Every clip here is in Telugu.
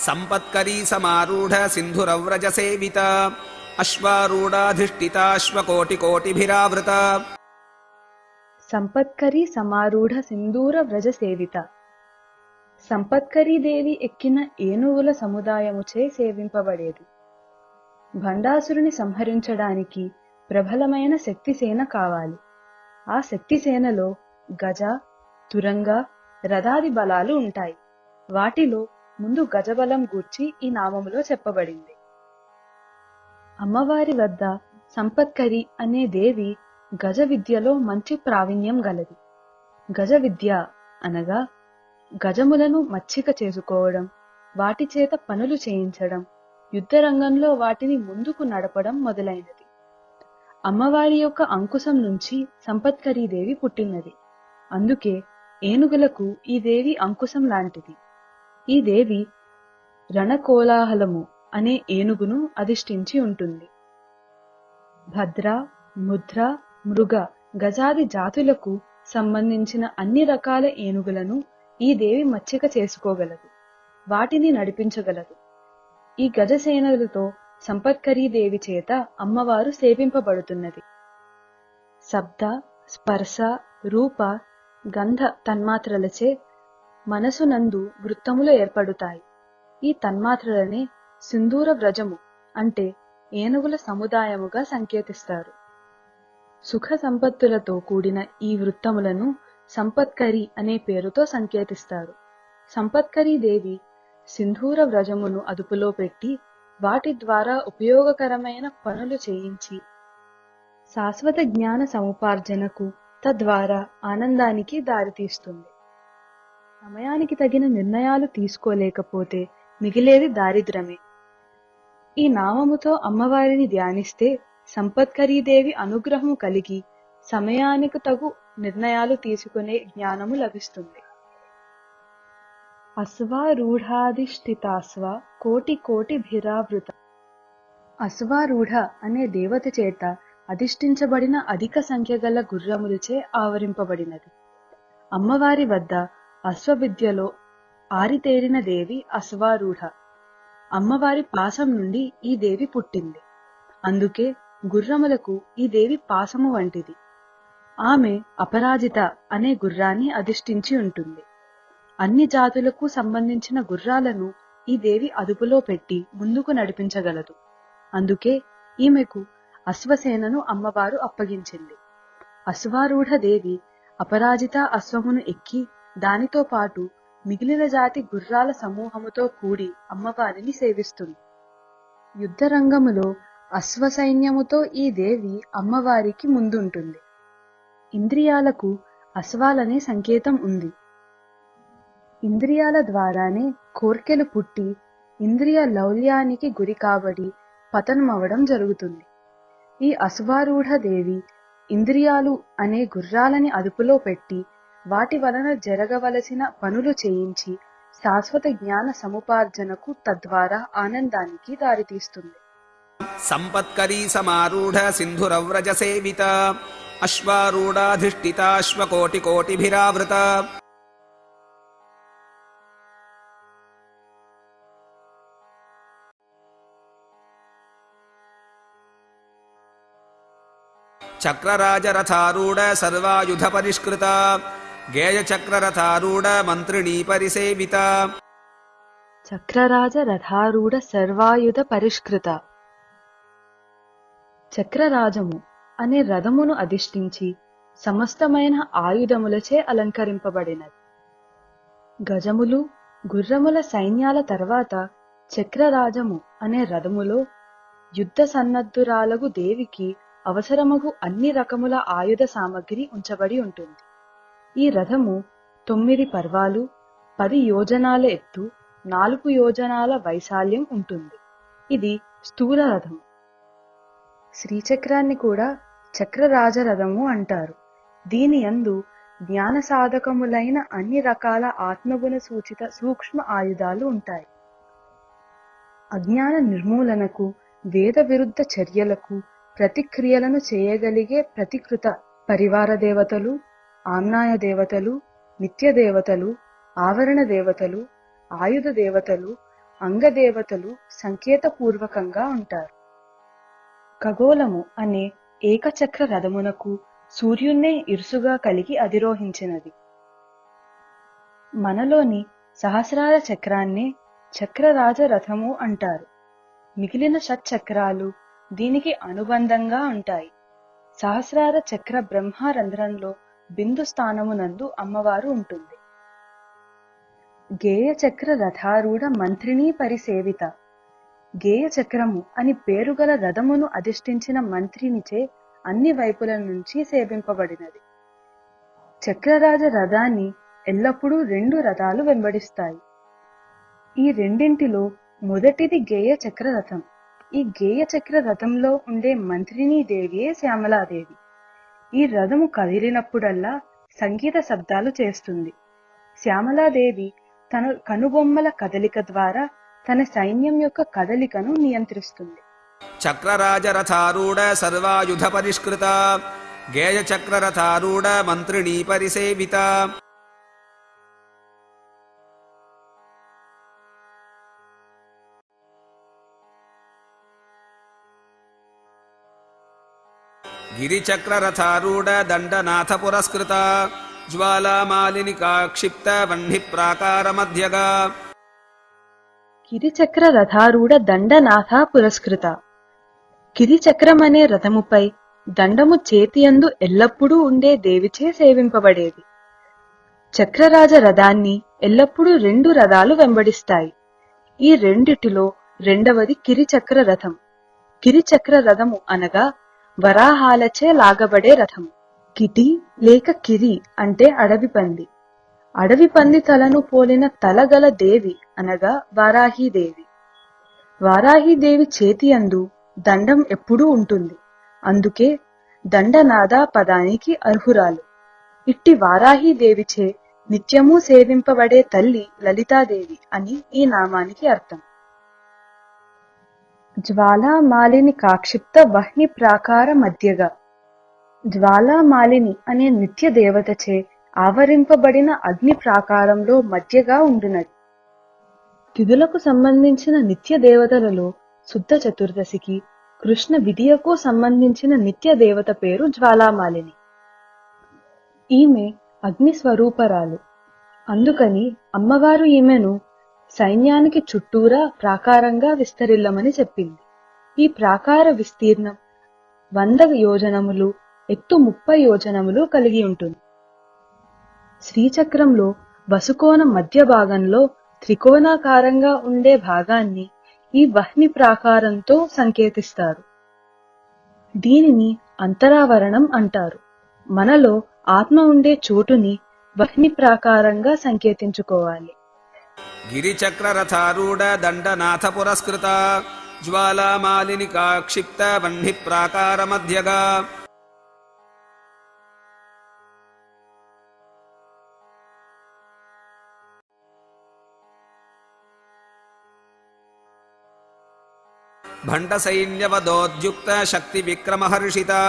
सम्पत्करी समारूढ सिन्धुरव्रजसेवित अश्वारूढाधिष्ठिताश्वकोटिकोटिभिरावृत సంపత్కరి సమారూఢ సింధూర వ్రజ సేవిత సంపత్కరీ దేవి ఎక్కిన ఏనుగుల సముదాయముచే సేవింపబడేది భండాసురుని సంహరించడానికి ప్రబలమైన శక్తిసేన కావాలి ఆ శక్తిసేనలో గజ తురంగ రథాది బలాలు ఉంటాయి వాటిలో ముందు గజబలం గూర్చి ఈ నామములో చెప్పబడింది. అమ్మవారి వద్ద సంపత్కరి అనే దేవి గజ విద్యలో మంచి ప్రావీణ్యం గలది. గజ విద్య అనగా గజములను మచ్చిక చేసుకోవడం వాటి చేత పనులు చేయించడం యుద్ధ రంగంలో వాటిని ముందుకు నడపడం మొదలైనది. అమ్మవారి యొక్క అంకుశం నుంచి సంపత్కరీ దేవి పుట్టినది. అందుకే ఏనుగులకు ఈ దేవి అంకుశం లాంటిది. ఈ దేవి రణకోలాహలము అనే ఏనుగును అధిష్ఠించి ఉంటుంది. భద్ర ముద్ర మృగ గజాది జాతులకు సంబంధించిన అన్ని రకాల ఏనుగులను ఈ దేవి మచ్చిక చేసుకోగలదు. వాటిని నడిపించగలదు. ఈ గజసేనలతో సంపత్కరీ దేవి చేత అమ్మవారు సేవింపబడుతున్నది. శబ్ద స్పర్శ రూప గంధ తన్మాత్రలచే మనసునందు వృత్తములు ఏర్పడుతాయి. ఈ తన్మాత్రలనే సింధూర వ్రజము అంటే ఏనుగుల సముదాయముగా సంకేతిస్తారు. సుఖ సంపత్తులతో కూడిన ఈ వృత్తములను సంపత్కరి అనే పేరుతో సంకేతిస్తారు. సంపత్కరి దేవి సింధూర వ్రజమును అదుపులో పెట్టి వాటి ద్వారా ఉపయోగకరమైన పనులు చేయించి శాశ్వత జ్ఞాన సముపార్జనకు తద్వారా ఆనందానికి దారితీస్తుంది. సమయానికి తగిన నిర్ణయాలు తీసుకోలేకపోతే మిగిలేది దారిద్రమే. ఈ నామముతో అమ్మవారిని ధ్యానిస్తే సంపత్కరీదేవి అనుగ్రహము కలిగి సమయానికి తగు నిర్ణయాలు తీసుకునే జ్ఞానము లభిస్తుంది. అశ్వారూఢాధిష్ఠితాశ్వ కోటి కోటి భిరావృత. అశ్వారూఢ అనే దేవత చేత అధిష్ఠించబడిన అధిక సంఖ్య గల గుర్రములచే ఆవరింపబడినది. అమ్మవారి వద్ద అశ్వవిద్యలో ఆరితేరిన దేవి అశ్వారూఢ. అమ్మవారి పాసం నుండి ఈ దేవి పుట్టింది. అందుకే గుర్రములకు ఈ దేవి పాసము వంటిది. ఆమె అపరాజిత అనే గుర్రాన్ని అధిష్ఠించి ఉంటుంది. అన్ని జాతులకు సంబంధించిన గుర్రాలను ఈ దేవి అదుపులో పెట్టి ముందుకు నడిపించగలదు. అందుకే ఈమెకు అశ్వసేనను అమ్మవారు అప్పగించింది. అశ్వారూఢ దేవి అపరాజిత అశ్వమును ఎక్కి దానితో పాటు మిగిలిన జాతి గుర్రాల సమూహముతో కూడి అమ్మవారిని సేవిస్తుంది. యుద్ధ రంగములో అశ్వ సైన్యముతో ఈ దేవి అమ్మవారికి ముందుంటుంది. ఇంద్రియాలకు అశ్వాలనే సంకేతం ఉంది. ఇంద్రియాల ద్వారానే కోర్కెలు పుట్టి ఇంద్రియ లౌల్యానికి గురి కాబడి పతనమవడం జరుగుతుంది. ఈ అశ్వారూఢ దేవి ఇంద్రియాలు అనే గుర్రాలని అదుపులో పెట్టి వాటి వలన జరగవలసిన పనులు చేయించి శాశ్వత జ్ఞాన సముపార్జనకు తద్వారా ఆనందానికి దారితీస్తుంది. సంపత్కరీ సమారూఢ సింధురవ్రజ సేవిత అశ్వారూఢాధిష్ఠితాశ్వకోటి కోటిభిరావృత చక్రరాజరథారూఢ సర్వాయుధ పరిష్కృత గేయచక్రరథారూఢ పరిసేవిత చక్రరాజ రథారూఢ సర్వాయుధ పరిష్కృత. చక్రరాజము అనే రథమును అధిష్ఠించి సమస్తమైన ఆయుధములచే అలంకరింపబడినది. గజములు గుర్రముల సైన్యాల తర్వాత చక్రరాజము అనే రథములో యుద్ధ సన్నద్ధురాలగు దేవికి అవసరముగు అన్ని రకముల ఆయుధ సామగ్రి ఉంచబడి ఉంటుంది. ఈ రథము తొమ్మిది పర్వాలు పది యోజనాల ఎత్తు నాలుగు యోజనాల వైశాల్యం ఉంటుంది. ఇది స్థూల రథం శ్రీచక్రాన్ని కూడా చక్రరాజరథము అంటారు. దీని యందు జ్ఞాన సాధకములైన అన్ని రకాల ఆత్మగుణ సూచిత సూక్ష్మ ఆయుధాలు ఉంటాయి. అజ్ఞాన నిర్మూలనకు వేద విరుద్ధ చర్యలకు ప్రతిక్రియలను చేయగలిగే ప్రతికృత పరివార దేవతలు ఆమ్నాయ దేవతలు నిత్య దేవతలు ఆవరణ దేవతలు ఆయుధ దేవతలు అంగదేవతలు సంకేతపూర్వకంగా ఉంటారు. ఖగోళము అనే ఏకచక్ర రథమునకు సూర్యున్నే ఇరుసుగా కలిగి అధిరోహించినది. మనలోని సహస్రార చక్రాన్నే చక్రరాజ రథము అంటారు. మిగిలిన షట్చక్రాలు దీనికి అనుబంధంగా ఉంటాయి. సహస్రార చక్ర బ్రహ్మరంధ్రంలో బిందు స్థానమునందు అమ్మవారు ఉంటుంది. గేయచక్ర రథారూఢ మంత్రిణీ పరిసేవిత. గేయచక్రము అని పేరుగల రథమును అధిష్ఠించిన మంత్రినిచే అన్ని వైపుల నుంచి సేవింపబడినది. చక్రరాజ రథాన్ని ఎల్లప్పుడూ రెండు రథాలు వెంబడిస్తాయి. ఈ రెండింటిలో మొదటిది గేయ చక్ర రథం. ఈ గేయ చక్ర రథంలో ఉండే మంత్రినీ దేవియే శ్యామలాదేవి. ఈ రథము కదిలినప్పుడల్లా సంగీత శబ్దాలు చేస్తుంది. శ్యామలాదేవి తన కనుబొమ్మల కదలిక ద్వారా తన సైన్యం యొక్క కదలికను నియంత్రిస్తుంది. చక్రరాజరథారూఢ సర్వాయుధ పరిష్కృత గేయ చక్రరథారూఢ మంత్రిణీ పరిసేవిత. గిరిచక్రరథారూఢ దండనాథ పురస్కృత జ్వాలామాలిని కాక్షిప్త వహ్ని ప్రాకార మధ్యగా కిరిచక్ర రథారూఢ దండనాథ పురస్కృత కిరిచక్రం అనే రథముపై దండము చేతియందు ఎల్లప్పుడూ ఉండే దేవిచే సేవింపబడేది. చక్రరాజ రథాన్ని ఎల్లప్పుడూ రెండు రథాలు వెంబడిస్తాయి. ఈ రెండిటిలో రెండవది కిరిచక్ర రథం కిరిచక్ర రథము అనగా వరాహాలచే లాగబడే రథం. కిటి లేక కిరి అంటే అడవి పంది. అడవి పంది తలను పోలిన తలగల దేవి అనగా వారాహీదేవి వారాహీదేవి చేతి అందు దండం ఎప్పుడూ ఉంటుంది. అందుకే దండనాద పదానికి అర్హురాలు. ఇట్టి వారాహీదేవిచే నిత్యము సేవింపబడే తల్లి లలితాదేవి అని ఈ నామానికి అర్థం. జ్వాలామాలిని కాక్షిప్త వహ్ని ప్రాకార మధ్యగా. జ్వాలామాలిని అనే నిత్య దేవతచే ఆవరింపబడిన అగ్ని ప్రాకారంలో మధ్యగా ఉండునది. తిథులకు సంబంధించిన నిత్య దేవతలలో శుద్ధ చతుర్దశికి కృష్ణ విధియకు సంబంధించిన నిత్య దేవత పేరు జ్వాలామాలిని. ఈమె అగ్ని స్వరూపరాలు అందుకని అమ్మవారు ఈమెను సైన్యానికి చుట్టూరా ప్రాకారంగా విస్తరిల్లమని చెప్పింది. ఈ ప్రాకార విస్తీర్ణం వంద యోజనములు ఎత్తు ముప్పై యోజనములు కలిగి ఉంటుంది. శ్రీచక్రంలో వసుకోన మధ్య భాగంలో త్రికోణాకారంగా ఉండే భాగాన్ని ఈ వహ్ని ప్రాకారంతో సంకేతిస్తారు. దీనిని అంతరావరణం అంటారు. మనలో ఆత్మ ఉండే చోటుని వహ్ని ప్రాకారంగా సంకేతించుకోవాలి. गिरिचक्ररथारूढदण्डनाथ गिरिचक्ररथारूढदण्डनाथपुरस्कृता ज्वालामालिनिका भण्डसैन्यवदोद्युक्तशक्तिविक्रमहर्षिता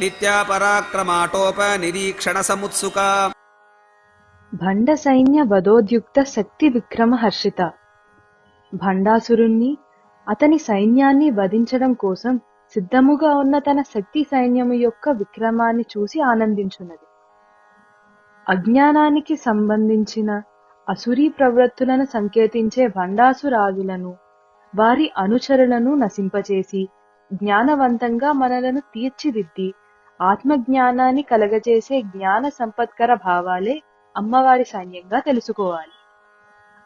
नित्या पराक्रमाटोपनिरीक्षणसमुत्सुका భండసైన్య భండ శక్తి విక్రమహర్షిత సైన్య వధోద్యుక్త శక్తి విక్రమ హర్షిత. భండాసురుణ్ణి అతని సైన్యాన్ని వధించడం కోసం సిద్ధముగా ఉన్న తన శక్తి సైన్యము యొక్క విక్రమాన్ని చూసి ఆనందించున్నది. అజ్ఞానానికి సంబంధించిన అసురీ ప్రవృత్తులను సంకేతించే భండాసురాజులను వారి అనుచరులను నశింపచేసి జ్ఞానవంతంగా మనలను తీర్చిదిద్ది ఆత్మజ్ఞానాన్ని కలగజేసే జ్ఞాన సంపత్కర భావాలే అమ్మవారి సైన్యంగా తెలుసుకోవాలి.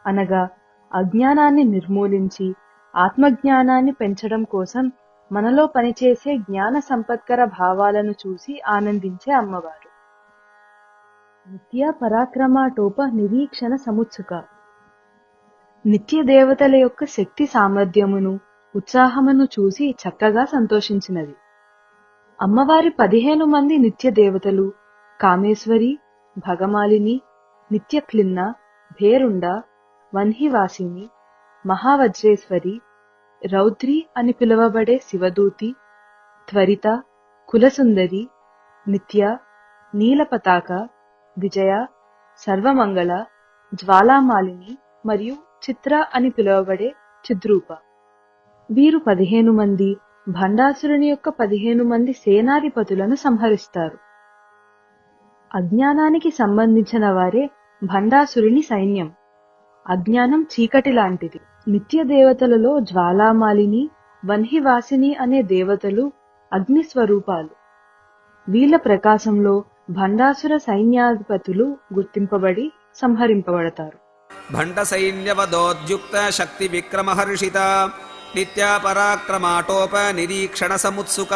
అనగా అజ్ఞానాన్ని నిర్మూలించి ఆత్మజ్ఞానాన్ని పెంచడం కోసం మనలో పనిచేసే జ్ఞాన సంపత్కర భావాలను చూసి ఆనందించే అమ్మవారు. నిత్య పరాక్రమాటోప నిరీక్షణ సముత్సుక. నిత్య దేవతల యొక్క శక్తి సామర్థ్యమును ఉత్సాహమును చూసి చక్కగా సంతోషించినది. అమ్మవారి పదిహేను మంది నిత్య దేవతలు కామేశ్వరి భగమాలిని నిత్యక్లిన్న భేరుండ వన్హివాసిని మహావజ్రేశ్వరి రౌద్రి అని పిలువబడే శివదూతి త్వరిత కులసుందరి నిత్య నీలపతాక విజయ సర్వమంగళ జ్వాలామాలిని మరియు చిత్ర అని పిలువబడే చిద్రూప. వీరు పదిహేను మంది భండాసురుని యొక్క పదిహేను మంది సేనాధిపతులను సంహరిస్తారు. అజ్ఞానానికి సంబంధించిన వారే భండాసురుని సైన్యం. అజ్ఞానం చీకటి లాంటిది. నిత్య దేవతలలో జ్వాలామాలిని వన్హివాసిని అనే దేవతలు అగ్ని స్వరూపాలు. వీళ్ళ ప్రకాశంలో భండాసుర సైన్యాధిపతులు గుర్తింపబడి సంహరింపబడతారు. భండ సైన్యవదోద్యుక్త శక్తి విక్రమహర్షిత నిత్యా పరాక్రమాటోప నిరీక్షణ సముత్సుక.